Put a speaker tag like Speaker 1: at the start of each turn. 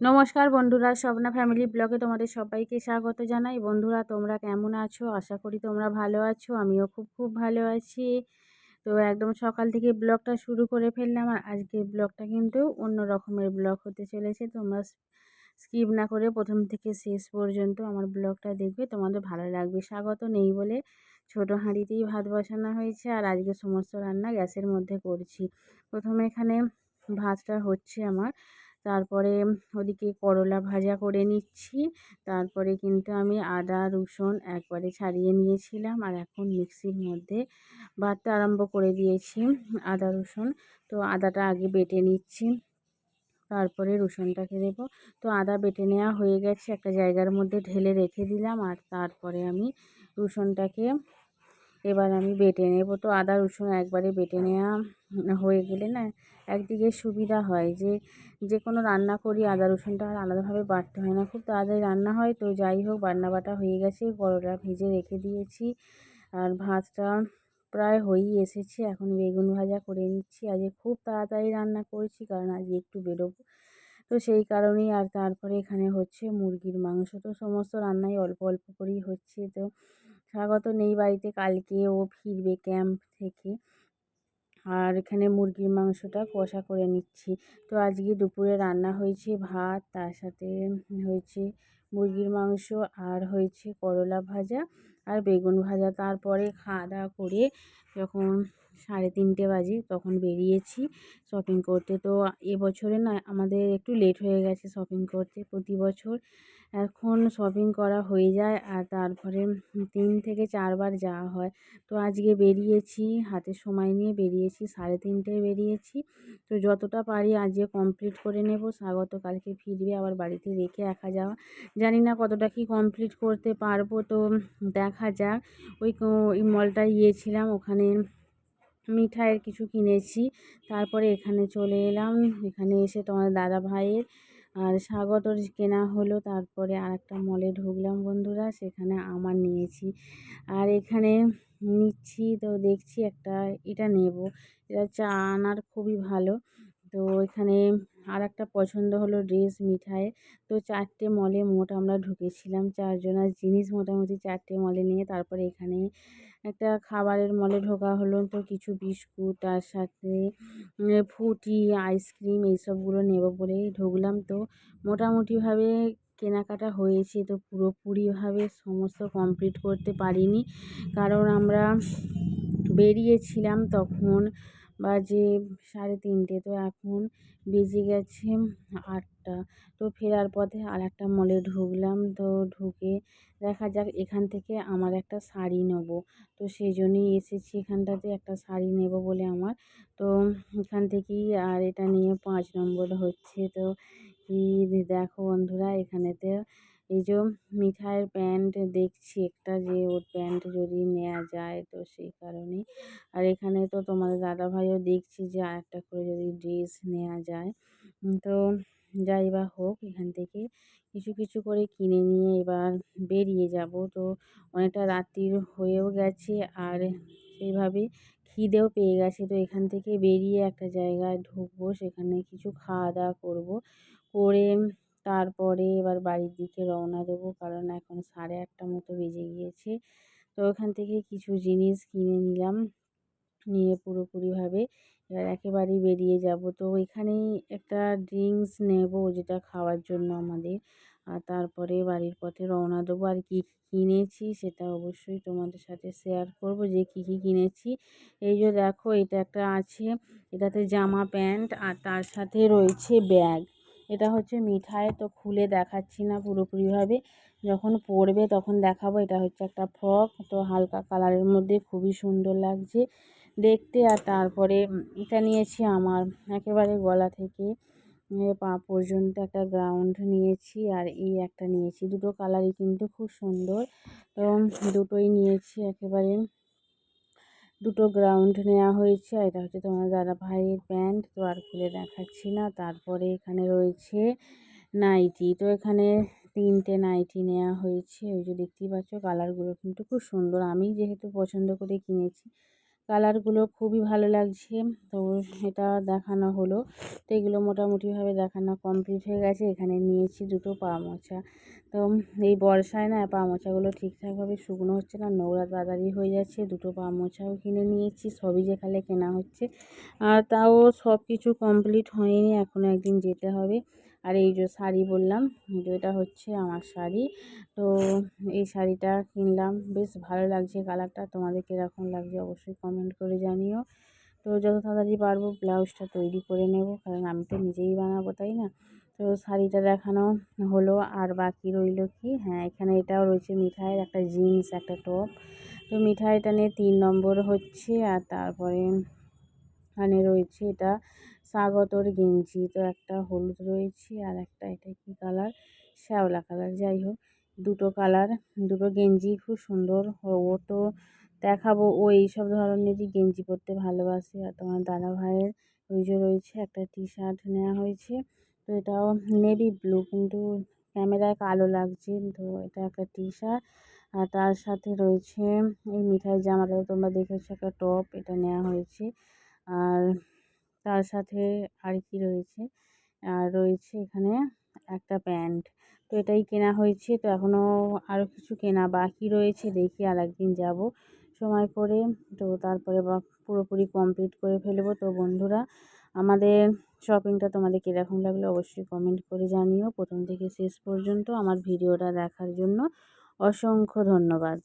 Speaker 1: নমস্কার বন্ধুরা, স্বপ্না ফ্যামিলি ব্লগে তোমাদের সবাইকে স্বাগত জানাই। বন্ধুরা, তোমরা কেমন আছো? আশা করি তোমরা ভালো আছো, আমিও খুব খুব ভালো আছি। তো একদম সকাল থেকে ব্লগটা শুরু করে ফেললাম আর আজকের ব্লগটা কিন্তু অন্য রকমের ব্লগ হতে চলেছে। তোমরা স্কিপ না করে প্রথম থেকে শেষ পর্যন্ত আমার ব্লগটা দেখবে, তোমাদের ভালো লাগবে। স্বাগত নেই বলে ছোট হাঁড়িতেই ভাত বসানো হয়েছে আর আজকে সমস্ত রান্না গ্যাসের মধ্যে করছি। প্রথমে এখানে ভাতটা হচ্ছে আমার তারপরে ওদিকে করলা ভাজা করে নিচ্ছি। তারপরে কিন্তু আমি আদা, রসুন একবারে ছাড়িয়ে নিয়েছিলাম আর এখন মিক্সির মধ্যে বাটতে আরম্ভ করে দিয়েছি আদা, রসুন। তো আদাটা আগে বেটে নিচ্ছি, তারপরে রসুনটাকে দেবো। তো আদা বেটে নেওয়া হয়ে গেছে, একটা জায়গার মধ্যে ঢেলে রেখে দিলাম আর তারপরে আমি রসুনটাকে এবার আমি বেটে নেব। তো আদা, রসুন একবারে বেটে নেওয়া হয়ে গেলে না একদিকে সুবিধা হয় যে যে কোনো রান্না করি আদা, রসুনটা আর আলাদাভাবে বাটতে হয় না। খুব তাড়াতাড়ি রান্না হয়। তো যাই হোক বান্না বাটা হয়ে গেছে। করলা ভেজে রেখে দিয়েছি। আর ভাতটা প্রায় হয়েই এসেছে। এখন বেগুন ভাজা করে নিচ্ছি। আজকে খুব তাড়াতাড়ি রান্না করছি, কারণ আজকে একটু বেরোবো। তো সেই কারণেই আর তারপরে এখানে হচ্ছে মুরগির মাংস। তো সমস্ত রান্নাই অল্প অল্প করেই হচ্ছে। তো স্বাগত নেই বাড়িতে, কালকে ও ফিরবে ক্যাম্প থেকে। আর এখানে মুরগির মাংসটা কষা করে নিচ্ছি। তো আজকে দুপুরে রান্না হয়েছে ভাত, তার সাথে হয়েছে মুরগির মাংস, আর হয়েছে করলা ভাজা আর বেগুন ভাজা। তারপরে খাওয়া দাওয়া করে যখন সাড়ে তিনটে বাজে তখন বেরিয়েছি শপিং করতে। তো এবছরে না আমাদের একটু লেট হয়ে গেছে শপিং করতে প্রতি বছর। এখন শপিং করা হয়ে যায় আর তারপরে তিন থেকে চারবার যাওয়া হয়। তো আজকে বেরিয়েছি, হাতে সময় নিয়ে বেরিয়েছি, সাড়ে তিনটেয় বেরিয়েছি। তো যতটা পারি আজকে কমপ্লিট করে নেব। স্বাগত, কালকে ফিরবে, আবার বাড়িতে রেখে একা যাওয়া। জানি না কতটা কি কমপ্লিট করতে পারব, তো দেখা যাক। ওই ওই মলটায় গিয়েছিলাম, ওখানে মিঠাইয়ের কিছু কিনেছি। তারপরে এখানে চলে এলাম। এখানে এসে তোমার দাদা ভাইয়ের আর স্বাগতর কেনা হলো। তারপরে আর একটা মলে ঢুকলাম বন্ধুরা, সেখানে আমার নিয়েছি। আর এখানে নিচ্ছি তো দেখছি একটা, এটা নেব। এটা চা আনার খুবই ভালো। তো এখানে আর একটা পছন্দ হলো ড্রেস মিঠাই। তো চারটে মলে মোট আমরা ঢুকেছিলাম। চারজনার জিনিস মোটামুটি চারটে মলে নিয়ে, তারপরে এখানে একটা খাবারের মলে ঢোকা হলো তো কিছু বিস্কুট, তার সাথে ফুটি, আইসক্রিম এইসবগুলো নেব বলেই ঢুকলাম তো। মোটামুটিভাবে কেনাকাটা হয়েছে তো পুরোপুরিভাবে সমস্ত কমপ্লিট করতে পারিনি। কারণ আমরা বেরিয়েছিলাম তখন বাজে সাড়ে তিনটে তো এখন বেজে গেছে আটটা। তো ফেরার পথে আর একটা মলে ঢুকলাম। তো ঢুকে দেখা যাক এখান থেকে আমার একটা শাড়ি নেব। তো সেই জন্যই এসেছি এখানটাতে একটা শাড়ি নেব বলে আমার। তো এখান থেকেই আর এটা নিয়ে পাঁচ নম্বর হচ্ছে। তো কি দেখো বন্ধুরা, এখানেতে এই যে মিঠাইয়ের প্যান্ট দেখছি একটা যে ওর প্যান্ট যদি নেওয়া যায় তো সেই কারণে। আর এখানে তো তোমাদের দাদাভাইও দেখছি যে আর একটা করে যদি ড্রেস নেওয়া যায়। তো যাই বা হোক এখান থেকে কিছু কিছু করে কিনে নিয়ে এবার বেরিয়ে যাব। তো অনেকটা রাত্রির হয়েও গেছে আর সেইভাবে খিদেও পেয়ে গেছে। তো এখান থেকে বেরিয়ে একটা জায়গায় ঢুকবো, সেখানে কিছু খাওয়া দাওয়া করব। করে তারপরে এবার বাড়ির দিকে রওনা দেবো। কারণ এখন সাড়ে আটটা মতো বেজে গিয়েছে। তো ওখান থেকে কিছু জিনিস কিনে নিলাম। নিয়ে পুরোপুরিভাবে এবার একেবারেই বেরিয়ে যাব। তো এখানেই একটা ড্রিঙ্কস নেব যেটা খাওয়ার জন্য আমাদের। আর তারপরে বাড়ির পথে রওনা দেবো। আর কী কিনেছি সেটা অবশ্যই তোমাদের সাথে শেয়ার করব যে কী কী কিনেছি। এই যে দেখো, এটা একটা আছে। এটাতে জামা প্যান্ট আর তার সাথে রয়েছে ব্যাগ। এটা হচ্ছে মিঠাই, তো খুলে দেখাচ্ছি না পুরোপুরিভাবে। যখন পরবে তখন দেখাবো, এটা হচ্ছে একটা ফ্রক। তো হালকা কালারের মধ্যে খুবই সুন্দর লাগছে দেখতে। আর তারপরে এটা নিয়েছি আমার একেবারে গলা থেকে পা পর্যন্ত একটা গ্রাউন্ড নিয়েছি। আর এই একটা নিয়েছি, দুটো কালারই কিন্তু খুব সুন্দর। এবং দুটোই নিয়েছি একেবারে। দুটো গ্রাউন্ড নেওয়া হয়েছে, আর এটা হচ্ছে তোমার দাদা ভাইয়ের প্যান্ট তো আর খুলে দেখাচ্ছি না। তারপরে এখানে রয়েছে নাইটি তো এখানে তিনটে নাইটি নেওয়া হয়েছে। ওই যে দেখতেই পাচ্ছ কালারগুলো কিন্তু খুব সুন্দর। আমি যেহেতু পছন্দ করে কিনেছি কালারগুলো খুবই ভালো লাগছে। তো এটা দেখানো হলো। তো এগুলো মোটামুটিভাবে দেখানো কমপ্লিট হয়ে গেছে। এখানে নিয়েছি দুটো পা মোছা। তো এই বর্ষায় না পা মোছাগুলো ঠিকঠাকভাবে শুকনো হচ্ছে না, নোংরা তাড়াতাড়ি হয়ে যাচ্ছে। দুটো পা মোছাও কিনে নিয়েছি, সবই যেখানে কেনা হচ্ছে। আর তাও সব কিছু কমপ্লিট হয়নি এখনও একদিন যেতে হবে। আর এই যে শাড়ি বললাম এটা হচ্ছে আমার শাড়ি। তো এই শাড়িটা কিনলাম, বেশ ভালো লাগছে, কালারটা তোমাদের কীরকম লাগছে অবশ্যই কমেন্ট করে জানিও। তো যত তাড়াতাড়ি পারব ব্লাউজটা তৈরি করে নেব, কারণ আমি তো নিজেই বানাবো, তাই না? তো শাড়িটা দেখানো হলো, আর বাকি রইল কি? হ্যাঁ এখানে এটাও রয়েছে মিঠাইয়ের একটা জিন্স, একটা টপ। তো মিঠাইটা নিয়ে তিন নম্বর হচ্ছে, আর তারপরে এখানে রয়েছে এটা স্বাগতর গেঞ্জি। তো একটা হলুদ রয়েছে আর একটা এটা কি কালার? শ্যাওলা কালার। যাই হোক, দুটো কালার, দুটো গেঞ্জি খুব সুন্দর। ও তো দেখাবো, ও এইসব ধরনেরই গেঞ্জি পরতে ভালোবাসে। আর তোমার দাদা ভাইয়ের ওই যে রয়েছে একটা টি শার্ট নেওয়া হয়েছে। তো এটাও নেভি ব্লু কিন্তু ক্যামেরায় কালো লাগছে। তো এটা একটা টি শার্ট আর তার সাথে রয়েছে এই মিঠাই জামাটা তোমরা দেখেছ, একটা টপ এটা নেওয়া হয়েছে। আর তার সাথে আর কি রয়েছে? আর রয়েছে এখানে একটা প্যান্ট। তো এটাই কেনা হয়েছে। তো এখনও আরও কিছু কেনা বাকি রয়েছে। দেখি আর একদিন যাব। সময় করে তো তারপরে বা পুরোপুরি কমপ্লিট করে ফেলব। তো বন্ধুরা, আমাদের শপিংটা তোমাদের কীরকম লাগল অবশ্যই কমেন্ট করে জানিও। প্রথম থেকে শেষ পর্যন্ত আমার ভিডিওটা দেখার জন্য অসংখ্য ধন্যবাদ।